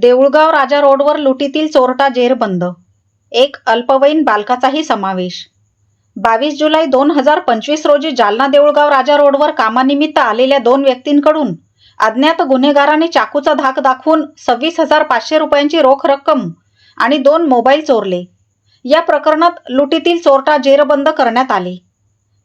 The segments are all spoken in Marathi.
देऊळगाव राजा रोडवर लुटीतील चोरटा जेरबंद एक अल्पवयीन बालकाचाही समावेश. बावीस जुलै दोन हजार पंचवीस रोजी जालना देऊळगाव राजा रोडवर कामानिमित्त आलेल्या दोन व्यक्तींकडून अज्ञात गुन्हेगाराने चाकूचा धाक दाखवून सव्वीस हजार पाचशे रुपयांची रोख रक्कम आणि दोन मोबाईल चोरले. या प्रकरणात लुटीतील चोरटा जेरबंद करण्यात आले.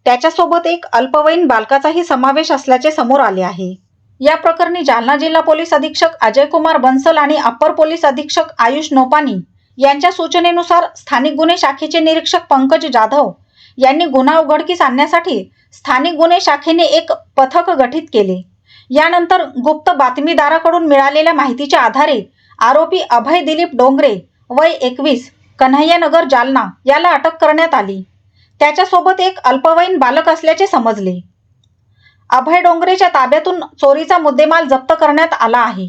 त्याच्यासोबत एक अल्पवयीन बालकाचाही समावेश असल्याचे समोर आले आहे. या प्रकरणी जालना जिल्हा पोलीस अधीक्षक अजय कुमार बन्सल आणि अप्पर पोलीस अधीक्षक आयुष नोपानी यांच्या सूचनेनुसार स्थानिक गुन्हे शाखेचे निरीक्षक पंकज जाधव यांनी गुन्हा उघडकीस आणण्यासाठी स्थानिक गुन्हे शाखेने एक पथक गठीत केले. यानंतर गुप्त बातमीदाराकडून मिळालेल्या माहितीच्या आधारे आरोपी अभय दिलीप डोंगरे वय एकवीस कन्हैयानगर जालना याला अटक करण्यात आली. त्याच्यासोबत एक अल्पवयीन बालक असल्याचे समजले. अभय डोंगरेच्या ताब्यातून चोरीचा मुद्देमाल जप्त करण्यात आला आहे.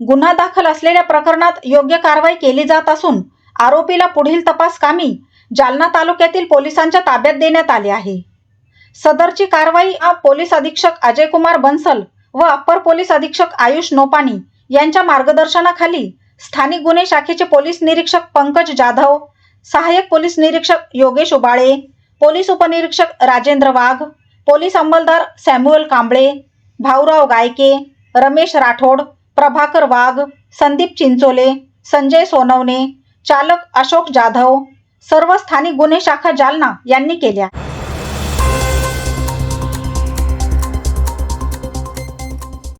गुन्हा दाखल असलेल्या प्रकरणात योग्य कारवाई केली जात असून आरोपीला पुढील तपास कामी जालना तालुक्यातील पोलिसांच्या ताब्यात देण्यात आले आहे. सदरची कारवाई हा पोलीस अधीक्षक अजय कुमार बन्सल व अप्पर पोलीस अधीक्षक आयुष नोपानी यांच्या मार्गदर्शनाखाली स्थानिक गुन्हे शाखेचे पोलीस निरीक्षक पंकज जाधव सहाय्यक पोलीस निरीक्षक योगेश उबाळे पोलीस उपनिरीक्षक राजेंद्र वाघ पोलीस अंमलदार सॅम्युअल कांबळे भाऊराव गायके रमेश राठोड प्रभाकर वाघ संदीप चिंचोले संजय सोनवणे चालक अशोक जाधव सर्व स्थानिक गुन्हे शाखा जालना यांनी केल्या.